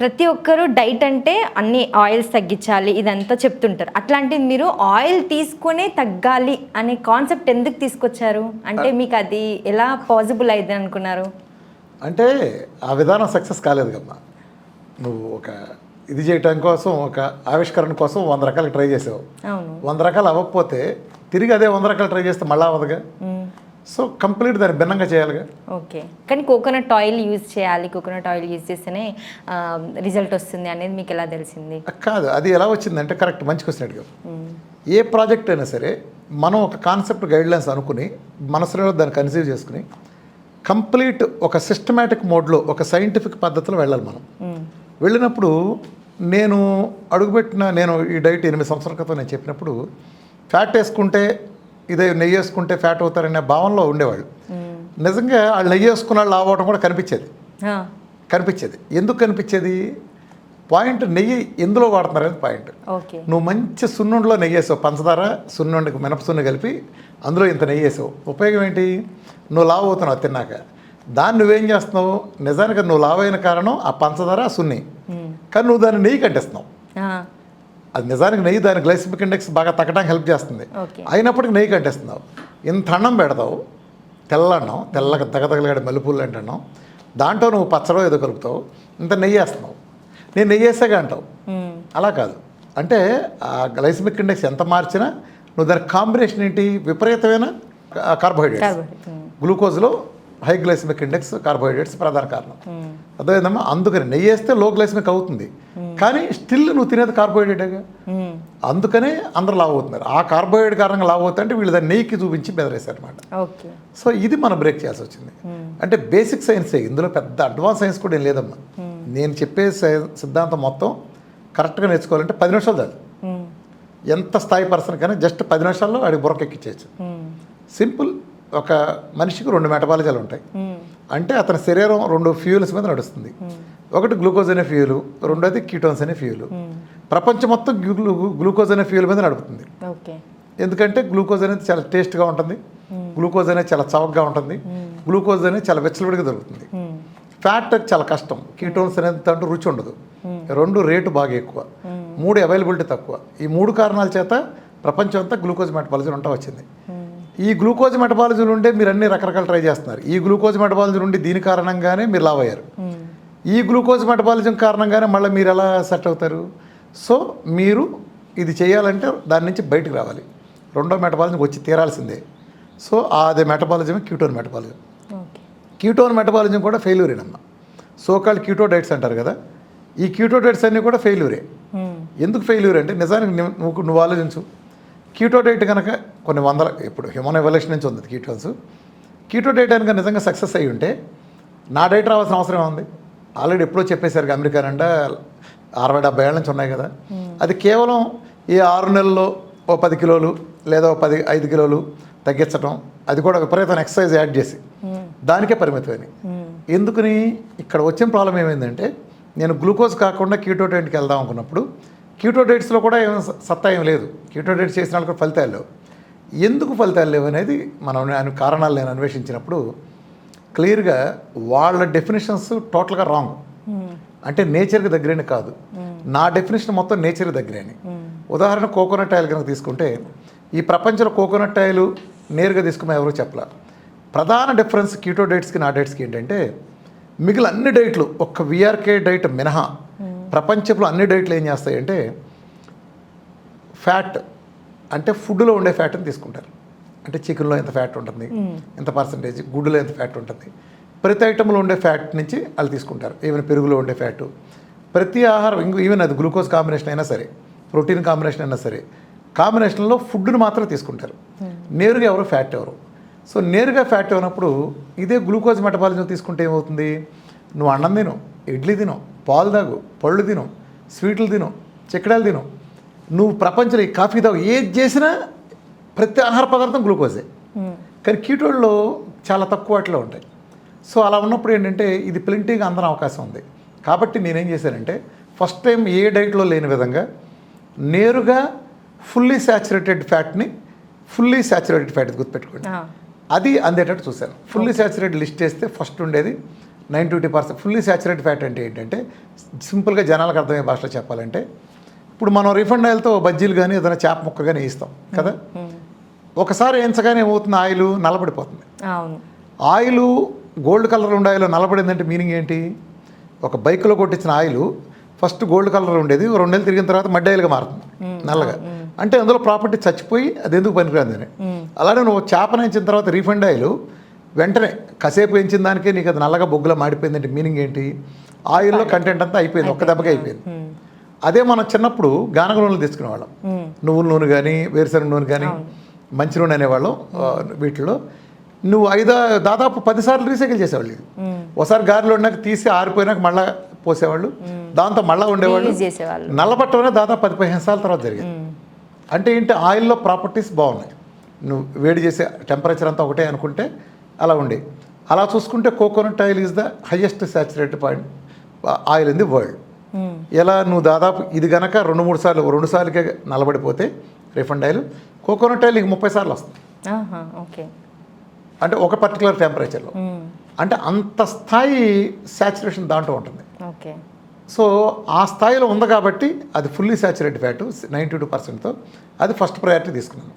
ప్రతి ఒక్కరు డైట్ అంటే అన్ని ఆయిల్స్ తగ్గించాలి ఇదంతా చెప్తుంటారు. అట్లాంటిది మీరు ఆయిల్ తీసుకునే తగ్గాలి అనే కాన్సెప్ట్ ఎందుకు తీసుకొచ్చారు? అంటే మీకు అది ఎలా పాసిబుల్ అయింది అనుకున్నారు? అంటే ఆ విధానం సక్సెస్ కాలేదు కమ్మా నువ్వు ఒక ఇది చేయటం కోసం ఒక ఆవిష్కరణ కోసం వంద రకాలు ట్రై చేసావు. వంద రకాలు అవ్వకపోతే తిరిగి అదే వంద రకాలు ట్రై చేస్తే మళ్ళీ అవ్వదుగా? సో కంప్లీట్ దాన్ని భిన్నంగా చేయాలిగా. ఓకే. కానీ కోకోనట్ ఆయిల్ యూజ్ చేయాలి కోకోనట్ ఆయిల్ యూజ్ చేస్తేనే రిజల్ట్ వస్తుంది అనేది మీకు ఎలా తెలిసింది? కాదు. అది ఎలా వచ్చిందంటే కరెక్ట్ మంచి క్వశ్చన్ అడిగావు. ఏ ప్రాజెక్ట్ అయినా సరే మనం ఒక కాన్సెప్ట్ గైడ్లైన్స్ అనుకుని మనసులో దాన్ని కన్సీవ్ చేసుకుని కంప్లీట్ ఒక సిస్టమేటిక్ మోడ్లో ఒక సైంటిఫిక్ పద్ధతిలో వెళ్ళాలి మనం. వెళ్ళినప్పుడు నేను అడుగుపెట్టిన నేను ఈ డైట్ ఎనిమిది సంవత్సరాల క్రితం నేను చెప్పినప్పుడు ఫ్యాట్ వేసుకుంటే ఇదే నెయ్యి వేసుకుంటే ఫ్యాట్ అవుతారనే భావనలో ఉండేవాళ్ళు. నిజంగా వాళ్ళు నెయ్యి వేసుకున్న వాళ్ళు లావడం కూడా కనిపించేది. కనిపించేది. ఎందుకు కనిపించేది? పాయింట్ నెయ్యి ఎందులో వాడుతున్నారు అనేది పాయింట్ నువ్వు మంచి సున్నుండిలో నెయ్యి వేసావు పంచదార సున్నుండికి మినపసున్ను కలిపి అందులో ఇంత నెయ్యి వేసావు. ఉపయోగం ఏంటి? నువ్వు లావు అవుతున్నావు తిన్నాక. దాన్ని నువ్వేం చేస్తున్నావు? నిజానికి నువ్వు లావు అయిన కారణం ఆ పంచదార సున్ని. కానీ నువ్వు దాన్ని నెయ్యి కంటేస్తున్నావు. ఆ, అది నిజానికి నెయ్యి దాని గ్లైసిమిక్ ఇండెక్స్ బాగా తగ్గడానికి హెల్ప్ చేస్తుంది. అయినప్పటికీ నెయ్యి కంటేస్తున్నావు. ఇంత అన్నం పెడతావు తెల్లన్నం తెల్లగా తగతగలగాడు మల్లెపూలు అంటే అన్నం దాంట్లో నువ్వు పచ్చడో ఏదో కలుపుతావు ఇంత నెయ్యి వేస్తున్నావు. నేను నెయ్యి వేసాగా అంటావు. అలా కాదు. అంటే ఆ గ్లైసిమిక్ ఇండెక్స్ ఎంత మార్చినా నువ్వు దాని కాంబినేషన్ ఏంటి? విపరీతమైన? కార్బోహైడ్రేట్స్. గ్లూకోజ్లో హై గ్లైసిమిక్ ఇండెక్స్ కార్బోహైడ్రేట్స్ ప్రధాన కారణం. మ్మ్. అర్థమైందమ్మా? అందుకని నెయ్యి వేస్తే లో గ్లైసిమిక్ అవుతుంది. కానీ స్టిల్ నువ్వు తినేది కార్బోహైడ్రేటేగా మ్మ్. అందుకనే అందరూ లావు అవుతున్నారు. ఆ కార్బోహైడ్రేట్ కారణంగా లావు అవుతుంటే వీళ్ళు దాన్ని నెయ్యికి చూపించి బెదరేశారు అనమాట ఓకే. సో ఇది మనం బ్రేక్ చేయాల్సి వచ్చింది. అంటే బేసిక్ సైన్సే ఇందులో పెద్ద అడ్వాన్స్ సైన్స్ కూడా ఏం లేదమ్మా. నేను చెప్పే సిద్ధాంతం మొత్తం కరెక్ట్గా నేర్చుకోవాలంటే పది నిమిషాలు చాలు. మ్మ్. ఎంత స్థాయి పర్సన్ కానీ జస్ట్ పది నిమిషాల్లో వాడికి బుర్రకెక్కించేయచ్చు మ్మ్. సింపుల్ ఒక మనిషికి రెండు మెటబాలజీలు ఉంటాయి. అంటే అతని శరీరం రెండు ఫ్యూయల్స్ మీద నడుస్తుంది. ఒకటి గ్లూకోజ్ అనే ఫ్యూయల్ రెండోది కీటోన్స్ అనే ఫ్యూయల్ ప్రపంచం మొత్తం గ్లూ గ్లూకోజ్ అనే ఫ్యూయల్ మీద నడుపుతుంది. ఎందుకంటే గ్లూకోజ్ అనేది చాలా టేస్ట్గా ఉంటుంది. గ్లూకోజ్ అనేది చాలా చవకగా ఉంటుంది. గ్లూకోజ్ అనేది చాలా వెచ్చలవిడిగా దొరుకుతుంది. ఫ్యాట్ చాలా కష్టం. కీటోన్స్ అనేది దాంట్లో రుచి ఉండదు. రెండు రేటు బాగా ఎక్కువ. మూడు అవైలబిలిటీ తక్కువ. ఈ మూడు కారణాల చేత ప్రపంచం అంతా గ్లూకోజ్ మెటబాలజీ ఉంటా వచ్చింది. ఈ గ్లూకోజ్ మెటబాలజీ నుండే మీరు అన్ని రకరకాల ట్రై చేస్తున్నారు. ఈ గ్లూకోజ్ మెటబాలజీ నుండి దీని కారణంగానే మీరు లావ్ అయ్యారు. ఈ గ్లూకోజ్ మెటబాలిజం కారణంగానే మళ్ళీ మీరు ఎలా సెట్ అవుతారు? సో మీరు ఇది చేయాలంటే దాని నుంచి బయటకు రావాలి. రెండో మెటబాలిజం వచ్చి తీరాల్సిందే. సో అదే మెటబాలిజమే క్యూటోన్ మెటబాలిజం. క్యూటోన్ మెటబాలిజం కూడా ఫెయిల్యూరేనమ్మ సోకాల్డ్ క్యూటో డైట్స్ అంటారు కదా ఈ క్యూటో డైట్స్ అన్నీ కూడా ఫెయిల్యూరే. మ్మ్. ఎందుకు ఫెయిల్యూర్ అంటే నిజానికి నువ్వు నువ్వు- ఆలోచించు. కీటో డైట్ కనుక కొన్ని వందల ఇప్పుడు హ్యూమన్ ఎవల్యూషన్ నుంచి ఉంది కీటోన్స్. కీటో డైట్ కనుక నిజంగా సక్సెస్ అయ్యి ఉంటే నా డైట్ రావాల్సిన అవసరం ఉంది ఆల్రెడీ ఎప్పుడో చెప్పేశారు అమెరికా అంట అరవై డెబ్బై ఏళ్ళ నుంచి ఉన్నాయి కదా. అది కేవలం ఈ ఆరు నెలల్లో ఓ పది కిలోలు లేదా ఓ పది ఐదు కిలోలు తగ్గించడం అది కూడా విపరీతమైన ఎక్సర్సైజ్ యాడ్ చేసి దానికే పరిమితమైనవి ఎందుకని ఇక్కడ వచ్చిన ప్రాబ్లం ఏమైందంటే నేను గ్లూకోజ్ కాకుండా కీటో డైట్కి వెళ్దాం అనుకున్నప్పుడు కీటో డైట్స్లో కూడా ఏం సత్తా ఏం లేదు. కీటో డైట్స్ చేసిన వాళ్ళకి కూడా ఫలితాలు లేవు. ఎందుకు ఫలితాలు లేవు అనేది మనం కారణాలు నేను అన్వేషించినప్పుడు క్లియర్గా వాళ్ళ డెఫినేషన్స్ టోటల్గా రాంగ్. అంటే నేచర్కి దగ్గరని కాదు. నా డెఫినేషన్ మొత్తం నేచర్కి దగ్గరని. ఉదాహరణ కోకోనట్ ఆయిల్ కనుక తీసుకుంటే ఈ ప్రపంచంలో కోకోనట్ ఆయిల్ నేరుగా తీసుకుని ఎవరూ చెప్పలే. ప్రధాన డిఫరెన్స్ కీటో డైట్స్కి నా డైట్స్కి ఏంటంటే మిగిలిన అన్ని డైట్లు ఒక్క విఆర్కే డైట్ మినహా ప్రపంచంలో అన్ని డైట్లు ఏం చేస్తాయంటే ఫ్యాట్ అంటే ఫుడ్లో ఉండే ఫ్యాట్ని తీసుకుంటారు. అంటే చికెన్లో ఎంత ఫ్యాట్ ఉంటుంది? ఎంత పర్సంటేజ్ గుడ్డులో ఎంత ఫ్యాట్ ఉంటుంది? ప్రతి ఐటెంలో ఉండే ఫ్యాట్ నుంచి వాళ్ళు తీసుకుంటారు. ఈవెన్ పెరుగులో ఉండే ఫ్యాటు. ప్రతి ఆహారం ఇంకో ఈవెన్ అది గ్లూకోజ్ కాంబినేషన్ అయినా సరే ప్రోటీన్ కాంబినేషన్ అయినా సరే కాంబినేషన్లో ఫుడ్ని మాత్రమే తీసుకుంటారు. నేరుగా ఎవరు ఫ్యాట్ ఎవరు? సో నేరుగా ఫ్యాట్ అయినప్పుడు ఇదే గ్లూకోజ్ మెటబాలిజం తీసుకుంటే ఏమవుతుంది? నువ్వు అన్నం తిను ఇడ్లీ తిను పాలు తాగు పళ్ళు తిను స్వీట్లు తిను చిక్కడాలు తిను. నువ్వు ప్రపంచంలో ఈ కాఫీ తాగు ఏది చేసినా ప్రతి ఆహార పదార్థం గ్లూకోజే. కానీ కీటోల్లో చాలా తక్కువ వాటిలో ఉంటాయి. సో అలా ఉన్నప్పుడు ఏంటంటే ఇది ప్లెంటీగా అందని అవకాశం ఉంది. కాబట్టి నేనేం చేశానంటే ఫస్ట్ టైం ఏ డైట్లో లేని విధంగా నేరుగా ఫుల్లీ శాచురేటెడ్ ఫ్యాట్ని ఫుల్లీ శాచురేటెడ్ ఫ్యాట్ గుర్తుపెట్టుకోండి. అది అందేటట్టు చూశాను. ఫుల్లీ శాచురేటెడ్ లిస్ట్ చేస్తే ఫస్ట్ ఉండేది నైన్ టూ పర్సెంట్. ఫుల్లీ సాచురేటెడ్ ఫ్యాట్ అంటే ఏంటంటే సింపుల్గా జనాలకు అర్థమయ్యే భాషలో చెప్పాలంటే ఇప్పుడు మనం రిఫండ్ ఆయిల్తో బజ్జీలు కానీ ఏదైనా చేప ముక్క కానీ వేస్తాం కదా? ఒకసారి వేయించగానే ఏమవుతుంది ఆయిల్ నల్లబడిపోతుంది అవును. ఆయిల్ గోల్డ్ కలర్ ఉండే ఆయిల్ నల్లబడిందంటే మీనింగ్ ఏంటి? ఒక బైక్లో కొట్టించిన ఆయిల్ ఫస్ట్ గోల్డ్ కలర్ ఉండేది రెండేళ్ళు తిరిగిన తర్వాత మడ్డి ఆయిల్గా మారుతుంది నల్లగా. అంటే అందులో ప్రాపర్టీ చచ్చిపోయి అది ఎందుకు పనికిరాదని అలానే నువ్వు చేప ఎంచిన తర్వాత రీఫండ్ ఆయిల్ వెంటనే కసేపు ఎంచిన దానికే నీకు అది నల్లగా బొగ్గులా మాడిపోయిందంటే మీనింగ్ ఏంటి? ఆయిల్లో కంటెంట్ అంతా అయిపోయింది ఒక్క దెబ్బకి అయిపోయింది. అదే మనం చిన్నప్పుడు గానగ నూనెలు తీసుకునేవాళ్ళం. నువ్వుల నూనె కానీ వేరుశనగ నూనె కానీ మంచి నూనె అనేవాళ్ళం వీటిలో నువ్వు ఐదా దాదాపు పదిసార్లు రీసైకిల్ చేసేవాళ్ళు. ఒకసారి గాలిలో ఉన్నాక తీసి ఆరిపోయినాక మళ్ళా పోసేవాళ్ళు. దాంతో మళ్ళా ఉండేవాళ్ళు. యూజ్ చేసేవాళ్ళు. నల్లబట్టమే దాదాపు పది పదిహేను సార్లు తర్వాత జరిగింది. అంటే ఏంటి ఆయిల్లో ప్రాపర్టీస్ బాగున్నాయి. నువ్వు వేడి చేసే టెంపరేచర్ అంతా ఒకటే అనుకుంటే అలా ఉండే అలా చూసుకుంటే coconut oil is the highest saturated point oil in the world. ఎలా? నువ్వు దాదాపు ఇది గనక రెండు మూడు సార్లు రెండు సార్లకే నలబడిపోతే రిఫండ్ ఆయిల్ కోకోనట్ ఆయిల్ నీకు ముప్పై సార్లు వస్తుంది. ఓకే. అంటే ఒక పర్టికులర్ టెంపరేచర్లో. అంటే అంత స్థాయి సాచురేషన్ దాంట్లో ఉంటుంది. ఓకే. సో ఆ స్థాయిలో ఉంది కాబట్టి అది fully saturated fat ninety two పర్సెంట్తో అది ఫస్ట్ ప్రయారిటీ తీసుకున్నాను.